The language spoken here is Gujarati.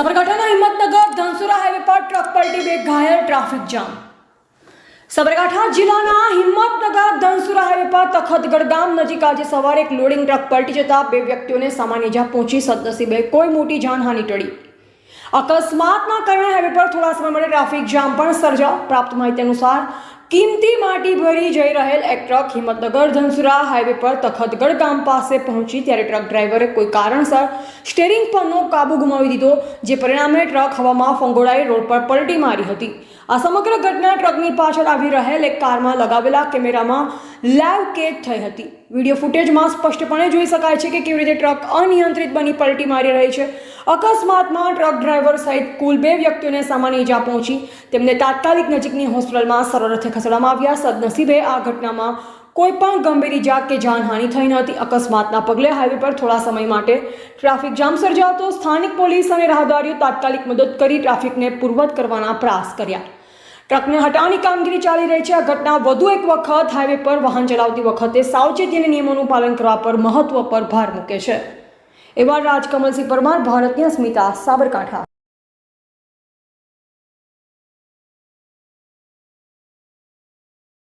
સાબરકાંઠાના હિંમતનગર ધનસુરા હાઈવે પર ટ્રક પલટી બે ઘાયલ ટ્રાફિક જામ. સાબરકાંઠા જિલ્લાના હિંમતનગર ધનસુરા હાઈવે પર તખતગઢ ગામ નજીક આજે સવારે એક લોડિંગ ટ્રક પલટી જતા બે વ્યક્તિઓને સામાન્ય ઇજા પહોંચી સદનસીબે કોઈ મોટી જાનહાનિ ટળી. અકસ્માતના કારણે હાઈવે પર થોડા સમય માટે ટ્રાફિક જામ પણ સર્જા પ્રાપ્ત માહિતી અનુસાર કિંમતી માટી ભરી જઈ રહેલ એક ટ્રક હિંમતનગર ધનસુરા હાઈવે પર તખતગઢ ગામ પાસે પહોંચી ત્યારે ટ્રક ડ્રાઈવરે કોઈ કારણસર સ્ટેરિંગ પરનો કાબુ ગુમાવી દીધો, જે પરિણામે ટ્રક હવામાં ફંગોળાઈ રોડ પર પલટી મારી હતી. આ સમગ્ર ઘટના ટ્રકની પાછળ આવી રહેલ એક કારમાં લગાવેલા કેમેરામાં લાઈવ કેદ થઈ હતી. વીડિયો ફૂટેજમાં સ્પષ્ટપણે જોઈ શકાય છે કે કેવી રીતે ટ્રક અનિયંત્રિત બની પલટી મારી રહી છે. અકસ્માતમાં ટ્રક ડ્રાઈવર સહિત કુલ બે વ્યક્તિઓને સામાન્ય ઈજા પહોંચી. તેમને તાત્કાલિક નજીકની હોસ્પિટલમાં સરળ અર્થે ખસેડવામાં આવ્યા. સદનસીબે આ ઘટનામાં કોઈ પણ ગંભીર ઇજા કે જાનહાનિ થઈ ન હતી. અકસ્માતના પગલે હાઈવે પર થોડા સમય માટે ટ્રાફિક જામ સર્જાતો. સ્થાનિક પોલીસ અને રાહદારીઓ તાત્કાલિક મદદ કરી ટ્રાફિકને પૂર્વત કરવાના પ્રયાસ કર્યા. ટ્રકને હટાવવાની કામગીરી ચાલી રહી છે. આ ઘટના વધુ એક વખત હાઈવે પર વાહન ચલાવતી વખતે સાવચેતી અને નિયમોનું પાલન કરવા પર મહત્વ પર ભાર મૂકે છે. એવા રાજકમલસિંહ પરમાર, ભારતની અસ્મિતા સાબરકાંઠા.